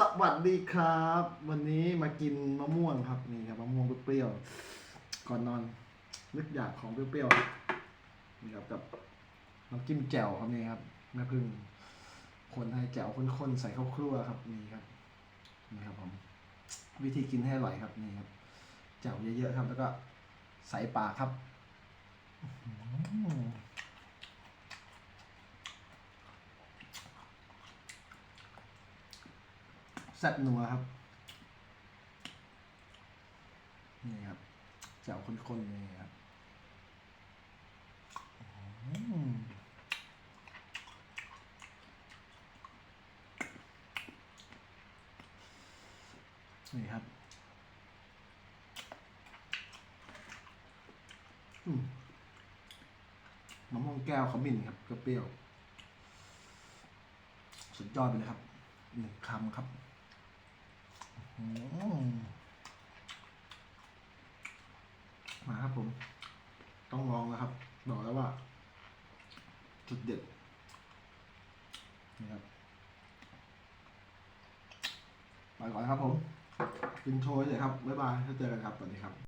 สวัสดีครับ วันนี้มากินมะม่วงครับนี่ครับมะม่วงเปรี้ยวๆก่อนนอนนึกอยากของเปรี้ยวๆนี่ครับกับน้ำจิ้มแจ่วครับนี่ครับแม่พึ่งคนให้แจ่วข้นๆใส่ข้าวครั่วครับนี่ครับนี่ครับผมวิธีกินให้อร่อยครับนี่ครับแจ่วเยอะๆครับ แล้วก็ใส่ปลาครับอื้อหือ แซ่บนัวครับ นี่ครับแจ่วข้นๆนี่ครับนี่ครับมะม่วงแก้วขมิ้นครับเปรี้ยว สุดยอดไปเลยครับหนึ่งคำครับ มาครับผม ต้องลองนะครับ บอกแล้วว่า จุดเด็ดนี่ครับไปก่อนครับผมกินโชยเลยครับ บ๊ายบายถ้าเจอกันครับสวัสดีครับ